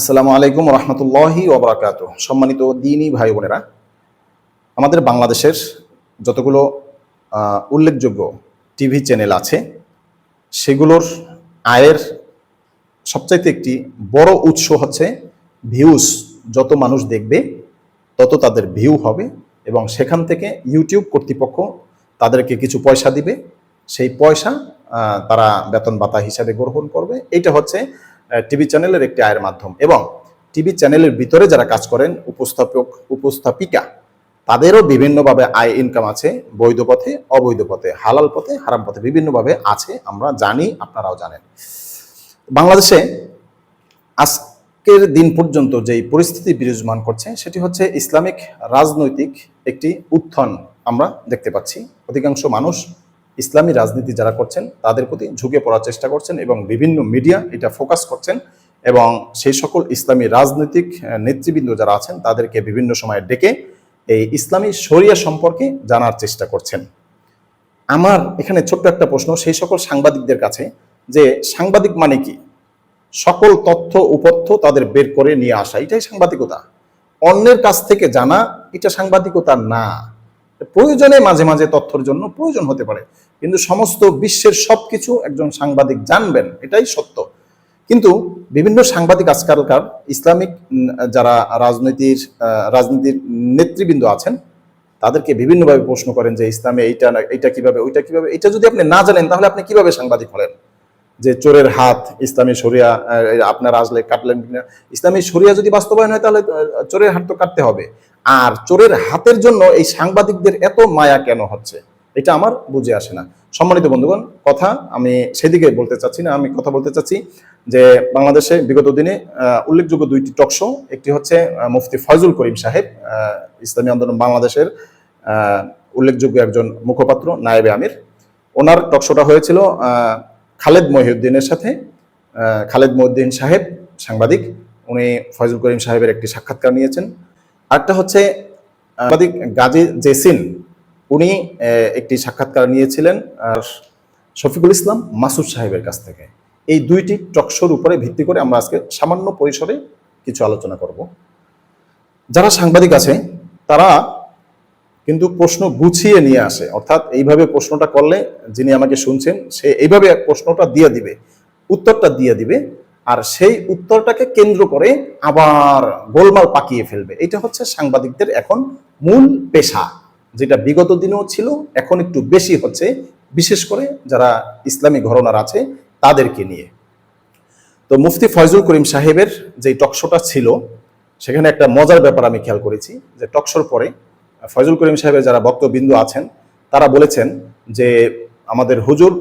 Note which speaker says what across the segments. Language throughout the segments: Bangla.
Speaker 1: আসসালামু আলাইকুম রহমতুল্লাহি ওবরাকাত সম্মানিত দিনী ভাই বোনেরা, আমাদের বাংলাদেশের যতগুলো উল্লেখযোগ্য টিভি চ্যানেল আছে, সেগুলোর আয়ের সবচাইতে একটি বড় উৎস হচ্ছে ভিউজ যত মানুষ দেখবে, তত তাদের ভিউ হবে এবং সেখান থেকে ইউটিউব কর্তৃপক্ষ তাদেরকে কিছু পয়সা দিবে। সেই পয়সা তারা বেতন ভাতা হিসাবে গ্রহণ করবে। এটা হচ্ছে টিভি চ্যানেলের একটি আয়ের মাধ্যম এবং টিভি চ্যানেলের ভিতরে যারা কাজ করেন, উপস্থাপক, উপস্থাপিকা, তাদেরও বিভিন্নভাবে আয় ইনকাম আছে, বৈধ পথে, অবৈধ পথে, হালাল পথে, হারাম পথে বিভিন্নভাবে আছে, আমরা জানি, আপনারাও জানেন। বাংলাদেশে আজকের দিন পর্যন্ত যেই পরিস্থিতি বিরাজমান করছে, সেটি হচ্ছে ইসলামিক রাজনৈতিক একটি উত্থান আমরা দেখতে পাচ্ছি। অধিকাংশ মানুষ ইসলামী রাজনীতি যারা করছেন, তাদের প্রতি ঝুঁকে পড়ার চেষ্টা করছেন এবং বিভিন্ন মিডিয়া এটা ফোকাস করছেন এবং সেই সকল ইসলামী রাজনৈতিক নেতৃবৃন্দ যারা আছেন, তাদেরকে বিভিন্ন সময় ডেকে এই ইসলামী শরিয়া সম্পর্কে জানার চেষ্টা করছেন। আমার এখানে ছোট্ট একটা প্রশ্ন, সেই সকল সাংবাদিকদের কাছে যে সাংবাদিক মানে কি? সকল তথ্য উপথ্য তাদের বের করে নিয়ে আসা, এটাই সাংবাদিকতা। অন্যের কাছ থেকে জানা, এটা সাংবাদিকতা না। প্রয়োজনে মাঝে মাঝে তথ্যের জন্য প্রয়োজন হতে পারে। কিন্তু সমস্ত বিশ্বের সবকিছু একজন সাংবাদিক জানবেন, এটাই সত্য। কিন্তু বিভিন্ন সাংবাদিক আজকালকার ইসলামিক যারা রাজনীতির রাজনীতির নেতৃবৃন্দ আছেন, তাদেরকে বিভিন্নভাবে প্রশ্ন করেন যে ইসলামে এইটা এইটা কীভাবে, ওইটা কীভাবে, এটা যদি আপনি না জানেন, তাহলে আপনি কীভাবে সাংবাদিক হলেন? যে চোরের হাত ইসলামী শরিয়া আপনার আসলে কাটলেন কিনা। ইসলামী শরিয়া যদি বাস্তবায়ন হয় তাহলে চোরের হাত তো কাটতে হবে। আর চোরের হাতের জন্য এই সাংবাদিকদের এত মায়া কেন হচ্ছে? এটা আমার বুঝে আসে না। সম্মানিত বন্ধুগণ, কথা আমি সেদিকে বলতে চাচ্ছি না, আমি কথা বলতে চাচ্ছি যে বাংলাদেশে বিগত দিনে উল্লেখযোগ্য দুইটি টকশো একটি হচ্ছে মুফতি ফয়জুল করিম সাহেব ইসলামী আন্দোলন বাংলাদেশের উল্লেখযোগ্য একজন মুখপাত্র, নায়েবে আমির। ওনার টকশোটা হয়েছিল খালেদ মহিউদ্দিনের সাথে খালেদ মহিউদ্দিন সাহেব, সাংবাদিক, উনি ফয়জুল করিম সাহেবের একটি সাক্ষাৎকার নিয়েছেন। আরেকটা হচ্ছে সাংবাদিক গাজী জেসিন, উনি একটি সাক্ষাৎকার নিয়েছিলেন, আর শফিকুল ইসলাম মাসুদ সাহেবের কাছ থেকে। এই দুইটি টকশোর উপরে ভিত্তি করে আমরা আজকে সামান্য পরিসরে কিছু আলোচনা করব। যারা সাংবাদিক আছে, তারা কিন্তু প্রশ্ন গুছিয়ে নিয়ে আসে। অর্থাৎ এইভাবে প্রশ্নটা করলে যিনি আমাকে শুনছেন, সে এইভাবে প্রশ্নটা দিয়ে দিবে, উত্তরটা দিয়ে দিবে, আর সেই উত্তরটাকে কেন্দ্র করে আবার গোলমাল পাকিয়ে ফেলবে। এটা হচ্ছে সাংবাদিকদের এখন মূল পেশা, যেটা বিগত দিনেও ছিল, এখন একটু বেশি হচ্ছে, বিশেষ করে যারা ইসলামী ঘরনার আছে, তাদেরকে নিয়ে। তো মুফতি ফয়জুল করিম সাহেবের যে টকশোটা ছিল, সেখানে একটা মজার ব্যাপার আমি খেয়াল করেছি, যে টকশোর পরে ফয়জুল করিম সাহেবের যারা বক্তবিন্দু আছেন, তারা বলেছেন যে আমাদের হুজুর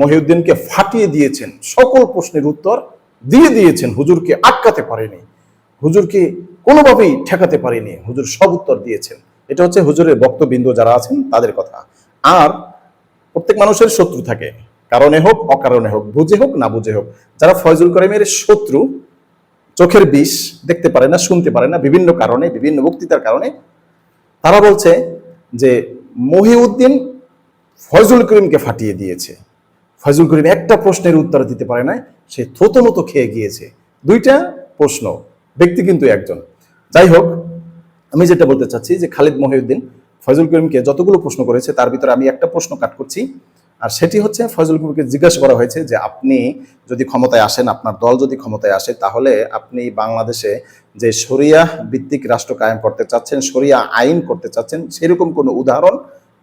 Speaker 1: মহিউদ্দিনকে ফাটিয়ে দিয়েছেন, সকল প্রশ্নের উত্তর দিয়ে দিয়েছেন, হুজুরকে আটকাতে পারেনি। হুজুরকে কোনোভাবেই ঠেকাতে পারেনি, হুজুর সব উত্তর দিয়েছেন। এটা হচ্ছে হুজুরের বক্তবিন্দু যারা আছেন, তাদের কথা। আর প্রত্যেক মানুষের শত্রু থাকে, কারণে হোক, অকারণে হোক, বুঝে হোক, না বুঝে হোক। যারা ফয়জুল করিমের শত্রু, চোখের বিষ দেখতে পারে না, শুনতে পারে না, বিভিন্ন কারণে, বিভিন্ন বক্তৃতার কারণে তারা বলছে যে মহিউদ্দিন ফয়জুল করিমকে ফাটিয়ে দিয়েছে। ফয়জুল করিম একটা প্রশ্নের উত্তর দিতে পারে না সে থতমতো খেয়ে গিয়েছে। দুইটা প্রশ্ন, ব্যক্তি কিন্তু একজন। যাই হোক, আমি যেটা বলতে চাচ্ছি যে খালিদ মহিউদ্দিন ফয়জুল করিমকে যতগুলো প্রশ্ন করেছে, তার ভিতরে আমি একটা প্রশ্ন কাট করছি। আর সেটি হচ্ছে ফয়জুল করিমকে জিজ্ঞাসা করা হয়েছে যে আপনি যদি ক্ষমতায় আসেন, আপনার দল যদি ক্ষমতায় আসে, তাহলে আপনি বাংলাদেশে যে শরিয়া ভিত্তিক রাষ্ট্র কায়েম করতে চাচ্ছেন, শরিয়া আইন করতে চাচ্ছেন, সেরকম কোনো উদাহরণ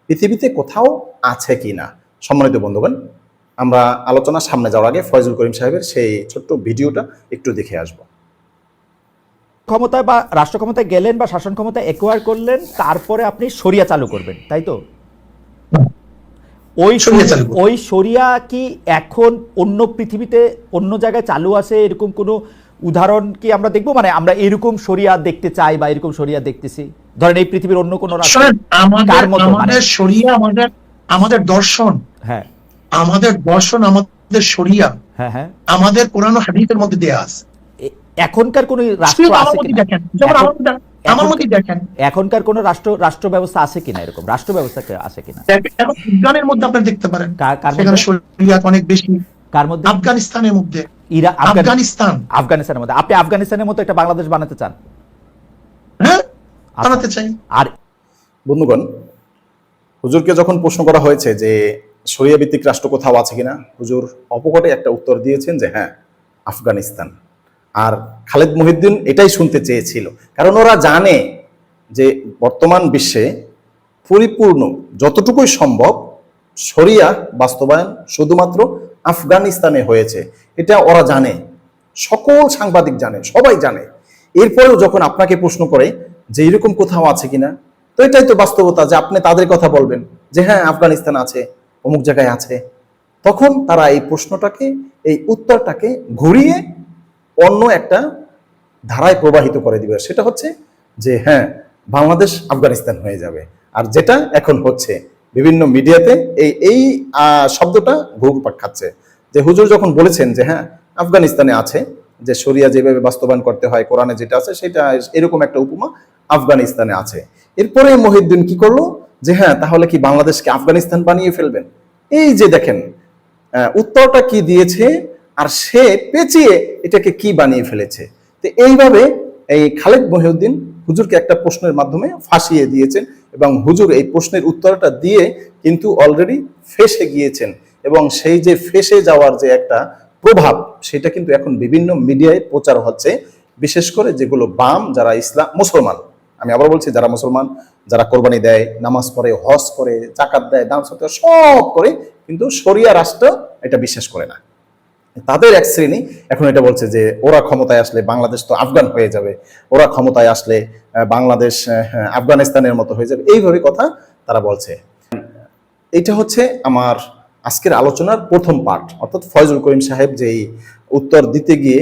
Speaker 1: পৃথিবীতে কোথাও আছে কি না? সম্মানিত বন্ধুগণ, আমরা আলোচনা সামনে যাওয়ার আগে ফয়জুল করিম সাহেবের সেই ছোট্ট ভিডিওটা একটু দেখে আসব।
Speaker 2: ক্ষমতায় বা রাষ্ট্র ক্ষমতায় গেলেন বা শাসন ক্ষমতা একোয়ার করলেন, তারপরে আপনি সরিয়া চালু করবেন, তাই তো? ওই
Speaker 3: শরিয়া।
Speaker 2: ওই সরিয়া কি এখন অন্য পৃথিবীতে অন্য জায়গায় চালু আছে? এরকম কোনো উদাহরণ কি আমরা দেখব? মানে আমরা এরকম সরিয়া দেখতে চাই বা এরকম সরিয়া দেখতেছি? ধরেন এই পৃথিবীর অন্য কোনো
Speaker 3: আমাদের
Speaker 2: মানে?
Speaker 3: আমাদের শরিয়া আমাদের আমাদের দর্শন।
Speaker 2: হ্যাঁ।
Speaker 3: আমাদের দর্শন আমাদের শরিয়া।
Speaker 2: হ্যাঁ হ্যাঁ।
Speaker 3: আমাদের কোরআন ও হাদিসের মধ্যে দেয়া আছে।
Speaker 2: এখনকার কোনো রাষ্ট্র আছে কিনা?
Speaker 3: যেমন আমার মধ্যে দেখেন।
Speaker 2: এখনকার কোনো রাষ্ট্র রাষ্ট্র ব্যবস্থা আছে কিনা এরকম? রাষ্ট্র ব্যবস্থা আছে কিনা?
Speaker 3: এখন বিজ্ঞানের মধ্যে আপনি দেখতে পারেন।
Speaker 2: কার- কার
Speaker 3: সেখানে
Speaker 2: মধ্যে?
Speaker 3: অনেক বেশি।
Speaker 2: কার মধ্যে?
Speaker 3: আফগানিস্তানের মধ্যে।
Speaker 2: ইরা আফগান-
Speaker 3: আফগানিস্তান।
Speaker 2: আফগানিস্তানের মধ্যে। আপনি আফগানিস্তানের মতো একটা বাংলাদেশ বানাতে চান?
Speaker 3: হ্যাঁ। বানাতে চাই।
Speaker 2: আর
Speaker 1: বন্ধুগণ হুজুরকে যখন প্রশ্ন করা হয়েছে যে শরিয়া ভিত্তিক রাষ্ট্র কোথাও আছে কিনা হুজুর অপকটে একটা উত্তর দিয়েছেন যে হ্যাঁ আফগানিস্তান। আর খালেদ মহিউদ্দিন এটাই শুনতে চেয়েছিল। কারণ ওরা জানে যে বর্তমান বিশ্বে পরিপূর্ণ যতটুকুই সম্ভব শরিয়া বাস্তবায়ন শুধুমাত্র আফগানিস্তানে হয়েছে। এটা ওরা জানে। সকল সাংবাদিক জানে, সবাই জানে। এরপরেও যখন আপনাকে প্রশ্ন করে যে এরকম কোথাও আছে কিনা, তো এটাই তো বাস্তবতা যে আপনি তাদের কথা বলবেন যে হ্যাঁ আফগানিস্তান আছে, অমুক জায়গায় আছে। তখন তারা এই প্রশ্নটাকে, এই উত্তরটাকে ঘুরিয়ে অন্য একটা ধারায় প্রবাহিত করে দিবে। সেটা হচ্ছে যে হ্যাঁ বাংলাদেশ আফগানিস্তান হয়ে যাবে। আর যেটা এখন হচ্ছে, বিভিন্ন মিডিয়াতে এই এই শব্দটা ঘুরপাক খাচ্ছে। যে হুজুর যখন বলেছেন যে হ্যাঁ আফগানিস্তানে আছে, যে শরিয়া যেভাবে বাস্তবায়ন করতে হয়, কোরআনে যেটা আছে, সেটা এরকম একটা উপমা আফগানিস্তানে আছে। এরপরে মহিউদ্দিন কি করল? যে হ্যাঁ তাহলে কি বাংলাদেশকে আফগানিস্তান বানিয়ে ফেলবেন? এই যে দেখেন উত্তরটা কি দিয়েছে? আর সে পেঁচিয়ে এটাকে কি বানিয়ে ফেলেছে? তো এইভাবে এই খালেদ মহিউদ্দিন হুজুরকে একটা প্রশ্নের মাধ্যমে ফাঁসিয়ে দিয়েছেন এবং হুজুর এই প্রশ্নের উত্তরটা দিয়ে কিন্তু অলরেডি ফেসে গিয়েছেন এবং সেই যে ফেসে যাওয়ার যে একটা প্রভাব, সেটা কিন্তু এখন বিভিন্ন মিডিয়ায় প্রচার হচ্ছে, বিশেষ করে যেগুলো বাম, যারা ইসলাম, মুসলমান। আমি আবার বলছি, যারা মুসলমান, যারা কোরবানি দেয়, নামাজ পড়ে, হজ করে, জাকাত দেয়, দান সত্য সব করে, কিন্তু শরিয়া রাষ্ট্র এটা বিশ্বাস করে না। তাদের এক শ্রেণি এখন এটা বলছে যে ওরা ক্ষমতায় আসলে বাংলাদেশ তো আফগান হয়ে যাবে, ওরা ক্ষমতায় আসলে বাংলাদেশ আফগানিস্তানের মতো হয়ে যাবে। এইভাবে কথা তারা বলছে। এটা হচ্ছে আমার আজকের আলোচনার প্রথম পার্ট অর্থাৎ ফয়জুল করিম সাহেব যেই উত্তর দিতে গিয়ে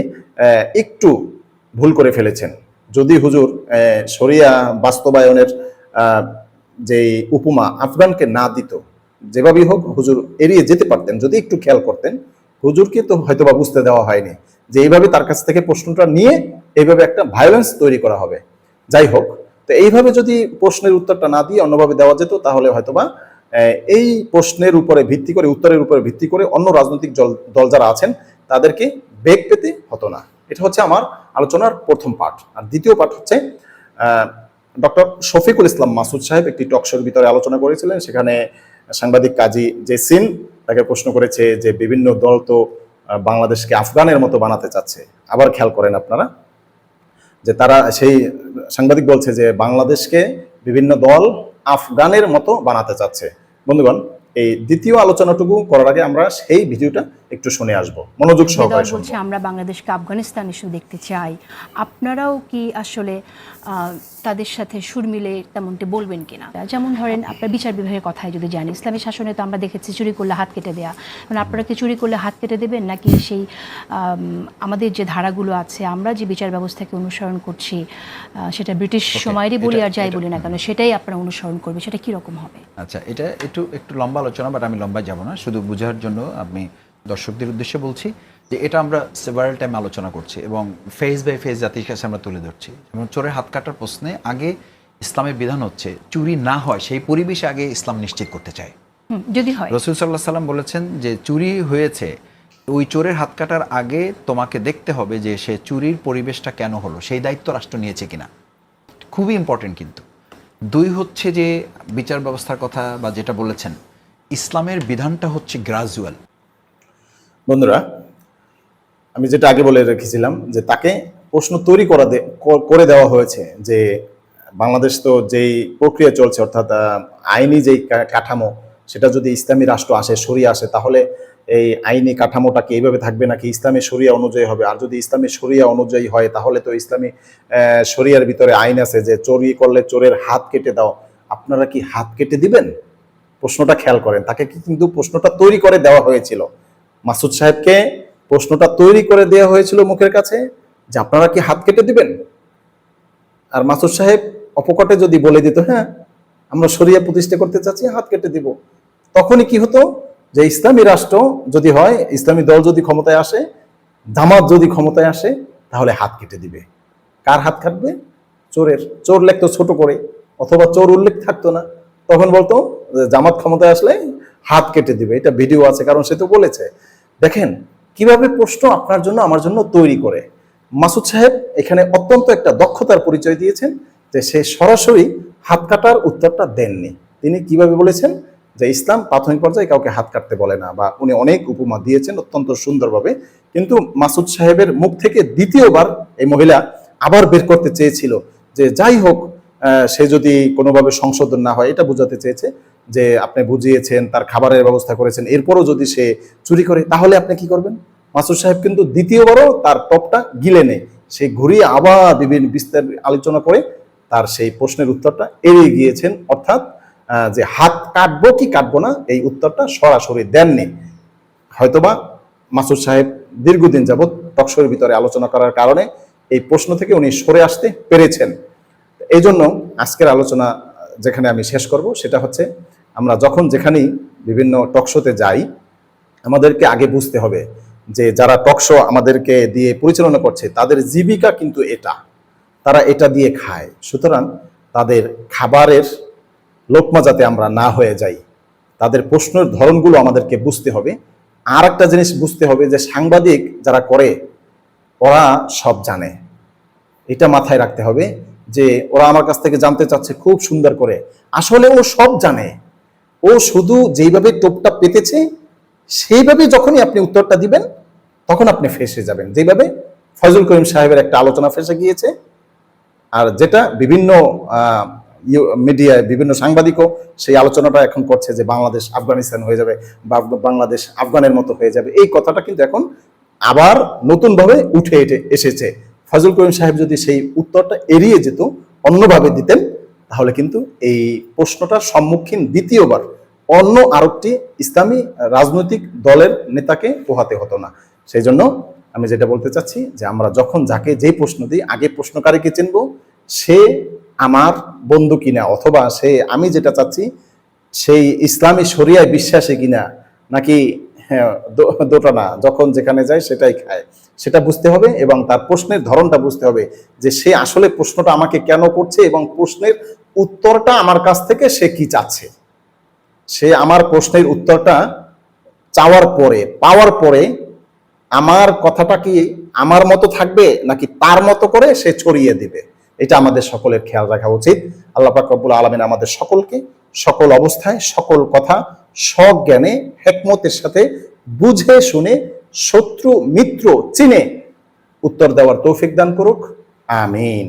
Speaker 1: একটু ভুল করে ফেলেছেন। যদি হুজুর শরিয়া বাস্তবায়নের যেই উপমা আফগানকে না দিত, যেভাবেই হোক হুজুর এড়িয়ে যেতে পারতেন, যদি একটু খেয়াল করতেন হুজুরকে তো হয়তোবা বুঝতে দেওয়া হয়নি যে এইভাবে তার কাছ থেকে প্রশ্নটা নিয়ে এইভাবে একটা ভায়োলেন্স তৈরি করা হবে। যাই হোক, তো এইভাবে যদি প্রশ্নের উত্তরটা না দিয়ে অন্যভাবে দেওয়া যেত, তাহলে হয়তোবা এই প্রশ্নের উপরে ভিত্তি করে, উত্তরের উপরে ভিত্তি করে অন্য রাজনৈতিক দল যারা আছেন, তাদেরকে বেগ পেতে হতো না। এটা হচ্ছে আমার আলোচনার প্রথম পাঠ। আর দ্বিতীয় পাঠ হচ্ছে ডক্টর শফিকুল ইসলাম মাসুদ সাহেব একটি টকশোর ভিতরে আলোচনা করেছিলেন। সেখানে সাংবাদিক কাজী জেসিন তাকে প্রশ্ন করেছে যে বিভিন্ন দল তো বাংলাদেশকে আফগানের মতো বানাতে চাচ্ছে। আবার খেয়াল করেন আপনারা যে তারা সেই সাংবাদিক বলছে যে বাংলাদেশকে বিভিন্ন দল আফগানের মতো বানাতে চাচ্ছে। বন্ধুগণ এই দ্বিতীয় আলোচনাটুকু করার আগে আমরা সেই ভিডিওটা একটু শুনে আসব। মনোযোগ সহকারে।
Speaker 4: বলছে আমরা বাংলাদেশকে আফগানিস্তান ইস্যু দেখতে চাই। আপনারাও কি আসলে তাদের সাথে সুর মিলে তেমনটি বলবেন কিনা? যেমন ধরেন আপনার বিচার বিভাগের কথাই যদি জানি ইসলামী শাসনে তো আমরা দেখেছি চুরি করলে হাত কেটে দেয়া। মানে আপনারা কি চুরি করলে হাত কেটে দেবেন? নাকি সেই আম, আমাদের যে ধারাগুলো আছে আমরা যে বিচার ব্যবস্থাকে অনুসরণ করছি সেটা ব্রিটিশ সময়েরই বলি আর যাই বলি না কেন সেটাই আপনারা অনুসরণ করবে সেটা কীরকম হবে?
Speaker 5: আচ্ছা এটা একটু একটু লম্বা আলোচনা বাট আমি লম্বা যাব না। শুধু বোঝার জন্য আমি দর্শকদের উদ্দেশ্যে বলছি যে এটা আমরা সেভারাল টাইম আলোচনা করছি এবং ফেস বাই ফেস জাতির কাছে আমরা তুলে ধরছি। যেমন চোরের হাত কাটার প্রশ্নে আগে ইসলামের বিধান হচ্ছে চুরি না হয় সেই পরিবেশে আগে ইসলাম নিশ্চিত করতে চায়।
Speaker 4: যদি হয়।
Speaker 5: রসুল সাল্লাহ সাল্লাম বলেছেন যে চুরি হয়েছে ওই চোরের হাত কাটার আগে তোমাকে দেখতে হবে যে সে চুরির পরিবেশটা কেন হলো সেই দায়িত্ব রাষ্ট্র নিয়েছে কিনা। খুবই ইম্পর্টেন্ট কিন্তু। দুই হচ্ছে যে বিচার ব্যবস্থার কথা বা যেটা বলেছেন ইসলামের বিধানটা হচ্ছে গ্রাজুয়াল
Speaker 1: বন্ধুরা, আমি যেটা আগে বলে রেখেছিলাম যে তাকে প্রশ্ন তৈরি করা করে দেওয়া হয়েছে যে বাংলাদেশ তো যেই প্রক্রিয়া চলছে, অর্থাৎ আইনি যেই কাঠামো, সেটা যদি ইসলামী রাষ্ট্র আসে সরিয়ে আসে, তাহলে এই আইনি কাঠামোটা কি এইভাবে থাকবে নাকি ইসলামী শরিয়া অনুযায়ী হবে? আর যদি ইসলামী শরিয়া অনুযায়ী হয়, তাহলে তো ইসলামী শরিয়ার ভিতরে আইন আছে যে চুরি করলে চোরের হাত কেটে দাও। আপনারা কি হাত কেটে দিবেন? প্রশ্নটা খেয়াল করেন, তাকে কিন্তু প্রশ্নটা তৈরি করে দেওয়া হয়েছিল। মাসুদ সাহেবকে প্রশ্নটা তৈরি করে দেওয়া হয়েছিল মুখের কাছে যে আপনারা কি হাত কেটে দিবেন? আর মাসুদ সাহেব অপকটে যদি বলে দিত হ্যাঁ আমরা শরিয়া প্রতিষ্ঠা করতে চাচ্ছি, হাত কেটে দিব। তখনই কি হতো? যে ইসলামী রাষ্ট্র যদি হয়, ইসলামী দল যদি ক্ষমতায় আসে জামাত যদি ক্ষমতায় আসে, তাহলে হাত কেটে দিবে। কার হাত কাটবে? চোরের। চোর লেখতো ছোট করে, অথবা চোর উল্লেখ থাকতো না। তখন বলতো জামাত ক্ষমতায় আসলে হাত কেটে দিবে, এটা ভিডিও আছে, কারণ সে তো বলেছে। দেখেন, কীভাবে প্রশ্ন আপনার জন্য আমার জন্য তৈরি করে? মাসুদ সাহেব এখানে অত্যন্ত একটা দক্ষতার পরিচয় দিয়েছেন যে সে সরাসরি হাত কাটার উত্তরটা দেননি। তিনি কীভাবে বলেছেন যে ইসলাম প্রাথমিক পর্যায়ে কাউকে হাত কাটতে বলে না, বা উনি অনেক উপমা দিয়েছেন অত্যন্ত সুন্দরভাবে, কিন্তু মাসুদ সাহেবের মুখ থেকে দ্বিতীয়বার এই মহিলা আবার বের করতে চেয়েছিল যে যাই হোক সে যদি কোনোভাবে সংশোধন না হয়, এটা বোঝাতে চেয়েছে যে আপনি বুঝিয়েছেন, তার খাবারের ব্যবস্থা করেছেন, এরপরও যদি সে চুরি করে, তাহলে আপনি কি করবেন? মাসুদ সাহেব কিন্তু দ্বিতীয়বারও তার টপটা গিলে নেয়। সে ঘুরিয়ে আবার বিভিন্ন বিস্তার আলোচনা করে তার সেই প্রশ্নের উত্তরটা এড়িয়ে গিয়েছেন। অর্থাৎ যে হাত কাটবো কি কাটবো না, এই উত্তরটা সরাসরি দেননি। হয়তোবা মাসুদ সাহেব দীর্ঘদিন যাবৎ টকশোর ভিতরে আলোচনা করার কারণে এই প্রশ্ন থেকে উনি সরে আসতে পেরেছেন। এই জন্য আজকের আলোচনা যেখানে আমি শেষ করব, সেটা হচ্ছে আমরা যখন যেখানেই বিভিন্ন টকশোতে যাই, আমাদেরকে আগে বুঝতে হবে যে যারা টকশো আমাদেরকে দিয়ে পরিচালনা করছে, তাদের জীবিকা কিন্তু এটা। তারা এটা দিয়ে খায়। সুতরাং তাদের খাবারের লোকমা যাতে আমরা না হয়ে যাই, তাদের প্রশ্নের ধরনগুলো আমাদেরকে বুঝতে হবে। আর একটা জিনিস বুঝতে হবে যে সাংবাদিক যারা করে, ওরা সব জানে। এটা মাথায় রাখতে হবে যে ওরা আমার কাছ থেকে জানতে চাচ্ছে খুব সুন্দর করে। আসলে ও সব জানে। ও শুধু যেইভাবে টোপটা পেতেছে, সেইভাবে যখনই আপনি উত্তরটা দিবেন, তখন আপনি ফেসে যাবেন। যেভাবে ফজল করিম সাহেবের একটা আলোচনা ফেসে গিয়েছে, আর যেটা বিভিন্ন মিডিয়ায় বিভিন্ন সাংবাদিকও সেই আলোচনাটা এখন করছে যে বাংলাদেশ, আফগানিস্তান হয়ে যাবে বা বাংলাদেশ আফগানের মতো হয়ে যাবে। এই কথাটা কিন্তু এখন আবার নতুনভাবে উঠে এসেছে। ফজল করিম সাহেব যদি সেই উত্তরটা এড়িয়ে যেত, অন্যভাবে দিতেন, তাহলে কিন্তু এই প্রশ্নটার সম্মুখীন দ্বিতীয়বার অন্য আরেকটি ইসলামী রাজনৈতিক দলের নেতাকে পোহাতে হতো না। সেই জন্য আমি যেটা বলতে চাচ্ছি যে আমরা যখন যাকে যেই প্রশ্ন দিই, আগে প্রশ্নকারীকে চিনব, সে আমার বন্ধু কিনা অথবা সে আমি যেটা চাচ্ছি, সেই ইসলামী শরিয়ায় বিশ্বাসী কিনা, নাকি হ্যাঁ দোটা না, যখন যেখানে যায় সেটাই খায়। সেটা বুঝতে হবে এবং তার প্রশ্নের ধরনটা বুঝতে হবে যে সে আসলে প্রশ্নটা আমাকে কেন করছে এবং প্রশ্নের উত্তরটা আমার কাছ থেকে সে কি চাচ্ছে। সে আমার প্রশ্নের উত্তরটা চাওয়ার পরে, পাওয়ার পরে আমার কথাটা কি আমার মতো থাকবে নাকি তার মতো করে সে ছড়িয়ে দিবে? এটা আমাদের সকলের খেয়াল রাখা উচিত। আল্লাহ পাক রব্বুল আলমিন আমাদের সকলকে সকল অবস্থায় সকল কথা সজ্ঞানে হেকমতের সাথে বুঝে শুনে শত্রু মিত্র চিনে উত্তর দেওয়ার তৌফিক দান করুক। আমিন।